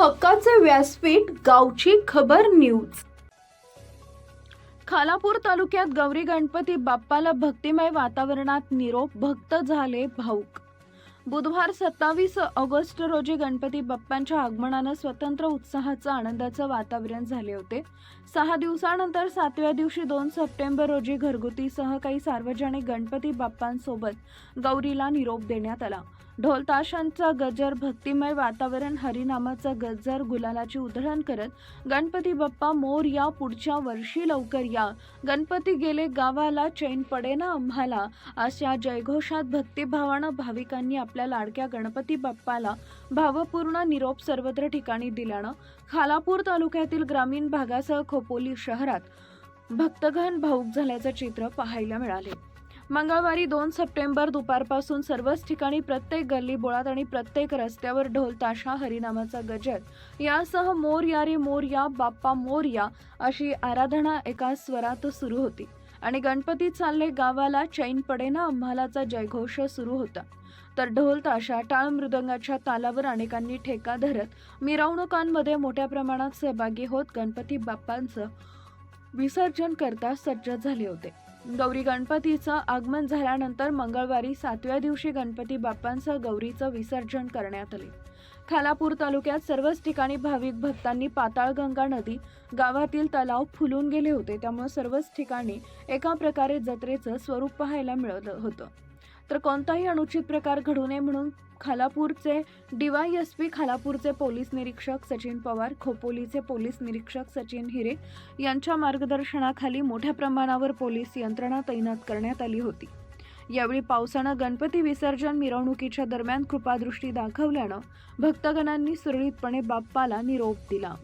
हक्काचे व्यासपीठ गावची खबर न्यूज. खालापूर तालुक्यात गौरी गणपती बाप्पाला भक्तिमय वातावरणात निरोप भक्त झाले भाऊक बुधवार सत्तावीस ऑगस्ट रोजी गणपती बाप्पांच्या आगमनानं स्वतंत्र उत्साहाचं आनंदाचं वातावरण झाले होते. सहा दिवसानंतर सातव्या दिवशी दोन सप्टेंबर रोजी घरगुतीसह काही सार्वजनिक गणपती बाप्पांसोबत गौरीला निरोप देण्यात आला. ढोलताशांचा गजर भक्तिमय वातावरण हरिनामाचा गजर गुलालाची उधळण करत गणपती बाप्पा मोर या पुढच्या वर्षी लवकर या. गणपती गेले गावाला चैन पडेना आम्हाला अशा जयघोषात भक्तिभावानं भाविकांनी आपल्या लाडक्या गणपती बाप्पाला भावपूर्ण निरोप सर्वत्र ठिकाणी दिल्यानं खालापूर तालुक्यातील ग्रामीण भागासह खोपोली शहरात भक्तगण भाऊक झाल्याचं चित्र पाहायला मिळाले. मंगळवारी दोन सप्टेंबर दुपारपासून सर्वच ठिकाणी प्रत्येक गल्ली बोळात आणि प्रत्येक रस्त्यावर ढोल ताशा हरिनामाचा गजर यासह मोर या रे मोर या बाप्पा मोर या अशी आराधना एका स्वरात सुरू होती. आणि गणपती चालले गावाला चैन पडेना आम्हालाचा जयघोष सुरू होता. तर ढोल ताशा टाळ मृदंगाच्या तालावर अनेकांनी ठेका धरत मिरवणुकांमध्ये मोठ्या प्रमाणात सहभागी होत गणपती बाप्पांचं विसर्जन करता सज्ज झाले होते. गौरी गणपतीचं आगमन झाल्यानंतर मंगळवारी सातव्या दिवशी गणपती बाप्पांचं गौरीचं विसर्जन करण्यात आले. खालापूर तालुक्यात सर्वच ठिकाणी भाविक भक्तांनी पाताळगंगा नदी गावातील तलाव फुलून गेले होते. त्यामुळे सर्वच ठिकाणी एका प्रकारे जत्रेचं स्वरूप पाहायला मिळत होतं. तर कोणताही अनुचित प्रकार घडू नये म्हणून खालापूरचे डीवायएसपी खालापूरचे पोलीस निरीक्षक सचिन पवार खोपोलीचे पोलीस निरीक्षक सचिन हिरे यांच्या मार्गदर्शनाखाली मोठ्या प्रमाणावर पोलीस यंत्रणा तैनात करण्यात आली होती. यावेळी पावसानं गणपती विसर्जन मिरवणुकीच्या दरम्यान कृपादृष्टी दाखवल्यानं भक्तगणांनी सुरळीतपणे बाप्पाला निरोप दिला.